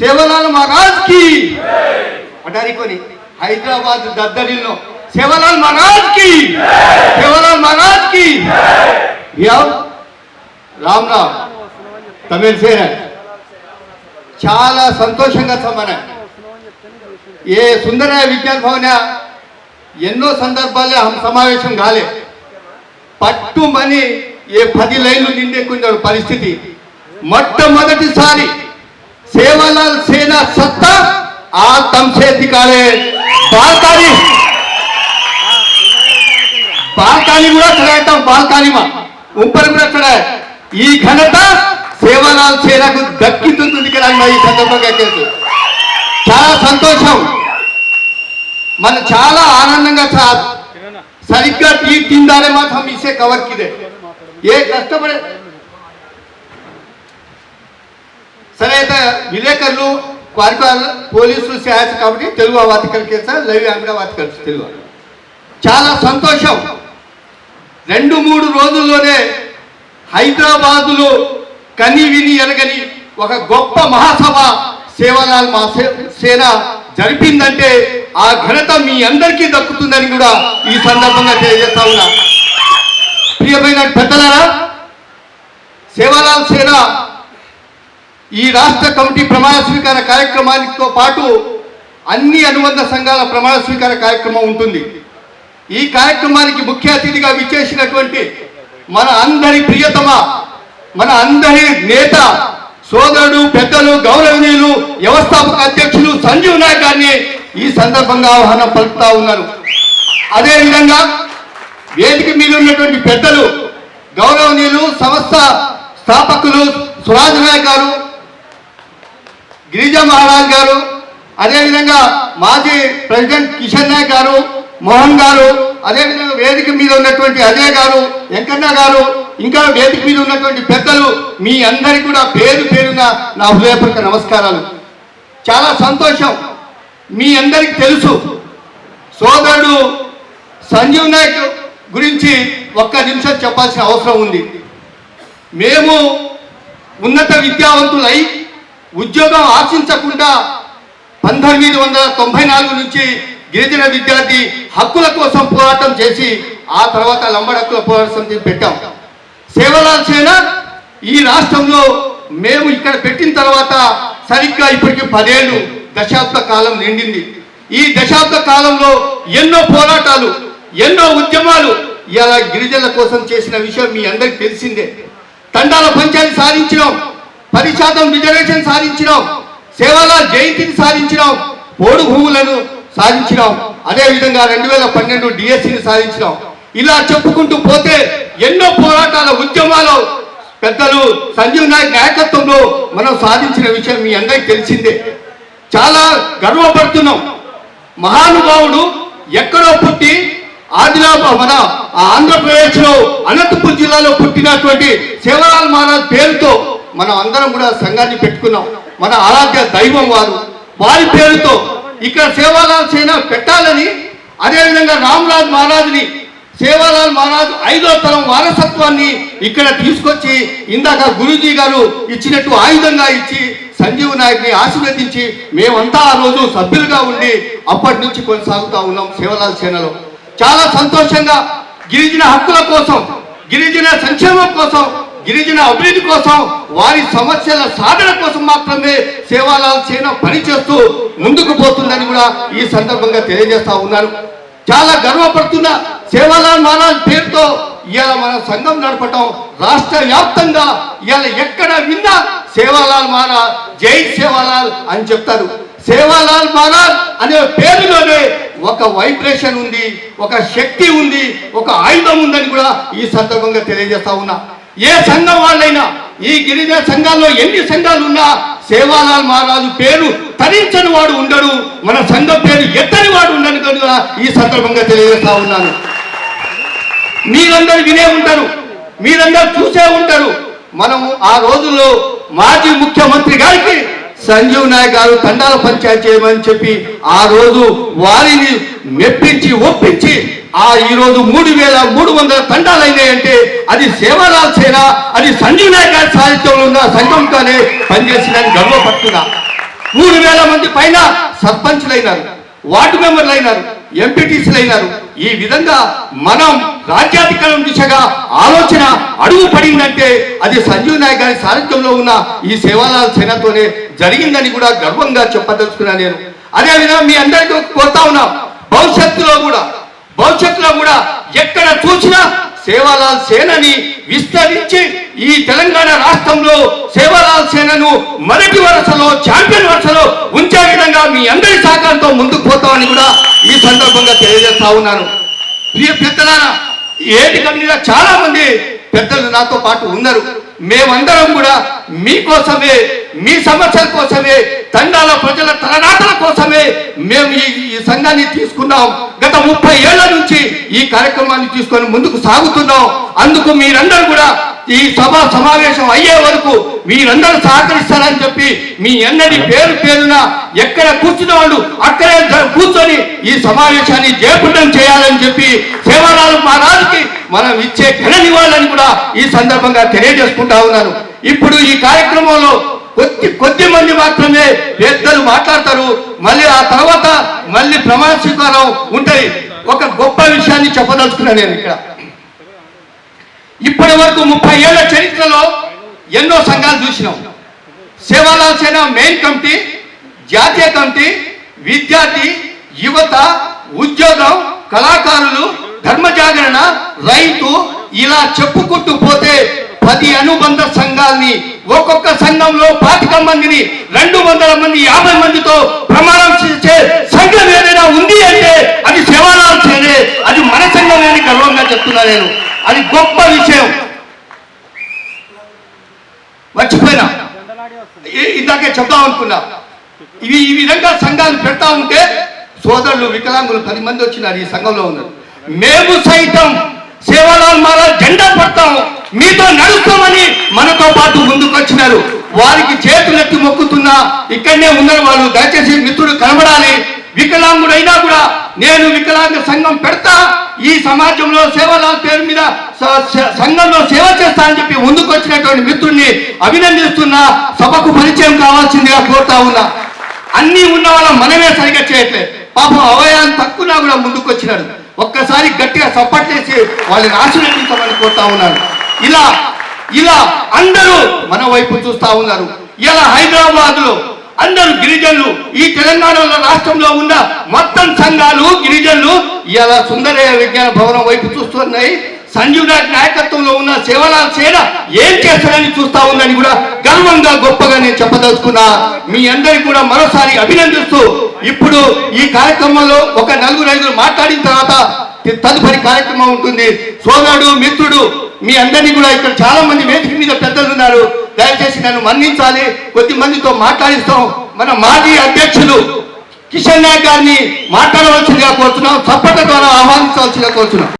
సేవలాల్ మహారాజ్కి అటారికొని హైదరాబాద్ దద్దరిలో సేవలాల్ మహారాజ్కి సేవలాల్ మహారాజ్కి. రామ్ రామ్. తమిళ సేన. చాలా సంతోషంగా సమాన. ఏ సుందర విజ్ఞాన భవన ఎన్నో సందర్భాల్లో సమావేశం కాలే. పట్టుమని ఏ పది లైన్లు కొంచెం పరిస్థితి. మొట్టమొదటిసారి సేవలాల్ సేన సత్తా ఆ తమసే దికాలే బాల్కాని. బాల్కాని కూడా చడాయితాం బాల్కానిమా ఉంపరి కూడా చడాయి ఈ ఘనత సేవలాల్ సేనకు దక్కిందుతుంది కదా ఈ సందర్భంగా తెలుసు. చాలా సంతోషం. మన చాలా ఆనందంగా చా- సరిగ్గా టీ తిందానే మాత్రం ఇసే కవర్కిదే. ఏ కష్టపడే సరే అయితే విలేకరులు వారికి పోలీసులు శాయస్ కాబట్టి తెలుగు వార్తలు కేసా లైవ్ ఆంగ్ల కలిసి తెలుగు చాలా సంతోషం. రెండు మూడు రోజుల్లోనే హైదరాబాదులో కని విని ఎరగని ఒక గొప్ప మహాసభ సేవలాల్ మా సేన జరిపిందంటే ఆ ఘనత మీ అందరికీ దక్కుతుందని కూడా ఈ సందర్భంగా తెలియజేస్తా ఉన్నా. ప్రియమైన పెద్దలారా సేవలాల్ సేన ఈ రాష్ట్ర కమిటీ ప్రమాణ స్వీకార కార్యక్రమానితో పాటు అన్ని అనుబంధ సంఘాల ప్రమాణ స్వీకార కార్యక్రమం ఉంటుంది. ఈ కార్యక్రమానికి ముఖ్య అతిథిగా విచ్చేసినటువంటి మన అందరి ప్రియతమ మన అందరి నేత సోదరుడు పెద్దలు గౌరవనీయులు వ్యవస్థాపక అధ్యక్షులు సంజీవ్ నాయక్ గారిని ఈ సందర్భంగా ఆహ్వానం పలుకుతా ఉన్నారు. అదేవిధంగా వేదిక మీద ఉన్నటువంటి పెద్దలు గౌరవనీయులు సంస్థ స్థాపకులు సురాజ్ నాయక్ గారు గిరిజా మహారాజ్ గారు అదేవిధంగా మాజీ ప్రెసిడెంట్ కిషన్ నాయక్ గారు మోహన్ గారు అదేవిధంగా వేదిక మీద ఉన్నటువంటి అజయ్ గారు వెంకన్న గారు ఇంకా వేదిక మీద ఉన్నటువంటి పెద్దలు మీ అందరి కూడా పేరు పేరున నా హృదయపూర్వక నమస్కారాలు. చాలా సంతోషం. మీ అందరికీ తెలుసు సోదరుడు సంజీవ్ నాయక్ గురించి ఒక్క నిమిషం చెప్పాల్సిన అవసరం ఉంది. మేము ఉన్నత విద్యావంతులై ఉద్యోగం ఆశించకుండా పంతొమ్మిది వందల తొంభై నాలుగు నుంచి గిరిజన విద్యార్థి హక్కుల కోసం పోరాటం చేసి ఆ తర్వాత లంబడక్కుల పోరాటం పెట్టాం. సేవలాల్ సేన ఈ రాష్ట్రంలో మేము ఇక్కడ పెట్టిన తర్వాత సరిగ్గా ఇప్పటికి పదేళ్ళు దశాబ్ద కాలం నిండింది. ఈ దశాబ్ద కాలంలో ఎన్నో పోరాటాలు ఎన్నో ఉద్యమాలు ఇలా గిరిజనుల కోసం చేసిన విషయం మీ అందరికి తెలిసిందే. తండాల పంచాయతీ సాధించినాం. పది శాతం రిజర్వేషన్ సాధించినాం సేవాలాల్ జయంతిని సాధించినాం పోడు భూములను సాధించినాం అదే విధంగా రెండు వేల పన్నెండు డిఎస్సిని సాధించినాం ఇలా చెప్పుకుంటూ పోతే ఎన్నో పోరాటాల ఉద్యమాలు పెద్దలు సంజీవ్ నాయక్ నాయకత్వంలో మనం సాధించిన విషయం మీ అందరికి తెలిసిందే. చాలా గర్వపడుతున్నాం. మహానుభావుడు ఎక్కడో పుట్టి ఆదిలాబాద్ మన ఆంధ్రప్రదేశ్లో అనంతపురం జిల్లాలో పుట్టినటువంటి సేవలాల్ మహారాజ్ పేరుతో మనం అందరం కూడా సంఘాన్ని పెట్టుకున్నాం. మన ఆరాధ్య దైవం వారు. వారి పేరుతో ఇక్కడ సేవాలాల్ సేన పెట్టాలని అదేవిధంగా రామ్రాజ్ మహారాజ్ని సేవాలాల్ మహారాజ్ ఐదో తరం వారసత్వాన్ని ఇక్కడ తీసుకొచ్చి ఇందాక గురూజీ గారు ఇచ్చినట్టు ఆయుధంగా ఇచ్చి సంజీవ్ నాయక్ని ఆశీర్వదించి మేమంతా ఆ రోజు సభ్యులుగా ఉండి అప్పటి నుంచి కొనసాగుతూ ఉన్నాం సేవలాల్ సేనలో. చాలా సంతోషంగా గిరిజన హక్కుల కోసం గిరిజన సంక్షేమం కోసం గిరిజన అభివృద్ధి కోసం వారి సమస్యల సాధన కోసం మాత్రమే సేవాలాల్ సేన పనిచేస్తూ ముందుకు పోతుందని కూడా ఈ సందర్భంగా తెలియజేస్తా ఉన్నాను చాలా గర్వపడుతున్న సేవాలాల్ మహారాజ్ పేరుతో ఇవాళ మన సంఘం నడపటం రాష్ట్ర వ్యాప్తంగా ఇవాళ ఎక్కడ విన్నా సేవాలాల్ మహారాజ్ జై సేవాలాల్ అని చెప్తారు. సేవాలాల్ మహారాజ్ అనే పేరులోనే ఒక వైబ్రేషన్ ఉంది ఒక శక్తి ఉంది ఒక ఆయుధం ఉందని కూడా ఈ సందర్భంగా తెలియజేస్తా ఉన్నా. ఏ సంఘం వాళ్ళైనా ఈ గిరిజన సంఘాల్లో ఎన్ని సంఘాలు ఉన్నా సేవాలాల్ మహారాజు పేరు తరించని వాడు ఉండడు. మన సంఘం పేరు ఎత్తని వాడు ఉండను కనుక ఈ సందర్భంగా తెలియజేస్తా ఉన్నాను. మీరందరూ వినే ఉంటారు మీరందరూ చూసే ఉంటారు. మనము ఆ రోజుల్లో మాజీ ముఖ్యమంత్రి గారికి సంజీవ్ నాయక్ గారు తండాల పంచాయతీ చేయమని చెప్పి ఆ రోజు వారిని మెప్పించి ఒప్పించి ఆ ఈరోజు మూడు వేల మూడు వందల తండాలు అయినాయంటే అది సేవాలాల్ సేన అది సంజీవ్ నాయక్ గారి సాహిత్యంలో ఉన్న సంఘంతోనే పనిచేసిందని గర్వపడుతున్నా. మూడు వేల మంది పైన సర్పంచ్లు అయినారు వార్డు మెంబర్లు అయినారు ఎంపీటీసీలు అయినారు ఈ విధంగా మనం రాజ్యాధికారం దిశగా ఆలోచన అడుగు పడిందంటే అది సంజీవ్ నాయక్ గారి సారథ్యంలో ఉన్న ఈ సేవాలాల్ సేనతోనే జరిగిందని కూడా గర్వంగా చెప్పదలుచుకున్నా నేను. అదేవిధంగా మీ అందరికీ కోరుతా ఉన్నాం. భవిష్యత్తులో కూడా భవిష్యత్తులో కూడా ఎక్కడ చూసినా సేవాలాల్ సేనని విస్తరించి ఈ తెలంగాణ రాష్ట్రంలో సేవాలాల్ సేనను మొదటి వరుసలో ఛాంపియన్ వరుసలో ఉంచే విధంగా మీ అందరి సహకారంతో ముందుకు పోతామని కూడా ఈ సందర్భంగా తెలియజేస్తా ఉన్నాను. ప్రియ పెద్దలారా ఏటి కంపెనీలో చాలా మంది పెద్దలు నాతో పాటు ఉన్నారు. మేమందరం కూడా మీకోసమే మీ సమస్యల కోసమే తండాల ప్రజల తలనాటల కోసమే మేము ఈ ఈ సంఘాన్ని తీసుకున్నాం. గత ముప్పై ఏళ్ళ నుంచి ఈ కార్యక్రమాన్ని తీసుకొని ముందుకు సాగుతున్నాం. అందుకు మీరందరూ కూడా ఈ సభ సమావేశం అయ్యే వరకు మీరందరూ సహకరిస్తారని చెప్పి మీ ఎన్నడి పేరు పేరున ఎక్కడ కూర్చున్న వాళ్ళు అక్కడే కూర్చొని ఈ సమావేశాన్ని జయప్రదం చేయాలని చెప్పి సేవాలాల్ మహారాజుకి మనం ఇచ్చే ఘన నివాళులని కూడా ఈ సందర్భంగా తెలియజేసుకుంటా ఉన్నాను. ఇప్పుడు ఈ కార్యక్రమంలో కొద్ది కొద్ది మంది మాత్రమే పెద్దలు మాట్లాడతారు. మళ్ళీ ఆ తర్వాత ప్రమాణ స్వీకారం ఉంటాయి ఒక గొప్ప విషయాన్ని చెప్పదలుచుకున్నాను నేను ఇక్కడ. ఇప్పటి వరకు ముప్పై ఏళ్ళ చరిత్రలో ఎన్నో సంఘాలు చూసినాం. సేవాలాల్ సేన మెయిన్ కమిటీ జాతీయ కమిటీ విద్యార్థి యువత ఉద్యోగం కళాకారులు ధర్మ జాగరణ రైతు ఇలా చెప్పుకుంటూ పోతే పది అనుబంధ సంఘాలని ఒక్కొక్క సంఘంలో పాతిక మందిని రెండు వందల మంది యాభై మందితో ప్రమాణం చేసే సంఘం ఏదైనా ఉంది అంటే అది సేవాలాల్ సేనే అది మన సంఘమే అని గర్వంగా చెప్తున్నా నేను? అది గొప్ప విషయం. మర్చిపోయినా? ఇందాకే చెప్దాం అనుకున్నా. ఇవి ఈ విధంగా సంఘాలు పెడతా ఉంటే సోదరులు వికలాంగులు పది మంది వచ్చినారు ఈ సంఘంలో ఉన్నారు. మేము సైతం సేవలాల్ మహారాజ్ జెండా పడతాము. మీతో నడుస్తామని మనతో పాటు ముందుకు వచ్చినారు. వారికి చేతులెత్తి మొక్కుతున్నా ఇక్కడనే ఉన్నారు వాళ్ళు. దయచేసి మిత్రుడు కనబడాలి. వికలాంగుడైనా కూడా నేను వికలాంగ సంఘం పెడతా ఈ సమాజంలో సేవల పేరు మీద స- సంఘంలో సేవ చేస్తా అని చెప్పి ముందుకు వచ్చినటువంటి మిత్రుడిని అభినందిస్తున్నా. సభకు పరిచయం కావాల్సిందిగా కోరుతా ఉన్నా. అన్ని ఉన్న వాళ్ళ మనమే సరిగా చేయట్లేదు పాపం అవయాన్ని తక్కువ కూడా ముందుకు వచ్చినాడు ఒక్కసారి గట్టిగా సప్పట్లేసి వాళ్ళని ఆశీర్వదించమని కోరుతా ఉన్నాను. ఇలా ఇలా అందరూ మన వైపు చూస్తా ఉన్నారు. ఇలా హైదరాబాద్లో అందరూ గిరిజనులు. ఈ తెలంగాణలో రాష్ట్రంలో ఉన్న మొత్తం సంఘాలు గిరిజనులు ఇలా సుందరయ్య విజ్ఞాన భవనం వైపు చూస్తున్నాయి. సంజీవ్ నాయక్ నాయకత్వంలో ఉన్న సేవలాల్ సేన ఏం చేస్తాడని చూస్తా ఉందని కూడా గర్వంగా గొప్పగా నేను చెప్పదలుచుకున్నా. మీ అందరికి కూడా మరోసారి అభినందిస్తూ ఇప్పుడు ఈ కార్యక్రమంలో ఒక నలుగురు ఐదుగురు మాట్లాడిన తర్వాత తదుపరి కార్యక్రమం ఉంటుంది. సోదరుడు మిత్రుడు మీ అందరినీ కూడా ఇక్కడ చాలా మంది వేదిక మీద పెద్దలు ఉన్నారు దయచేసి నన్ను మన్నించాలి. కొద్ది మందితో మాట్లాడిస్తాం. మన మాజీ అధ్యక్షులు కిషన్ నాయక్ గారిని మాట్లాడవలసిందిగా కోరుతున్నాం. చప్పట్ల ద్వారా ఆహ్వానించవలసిందిగా కోరుతున్నాం.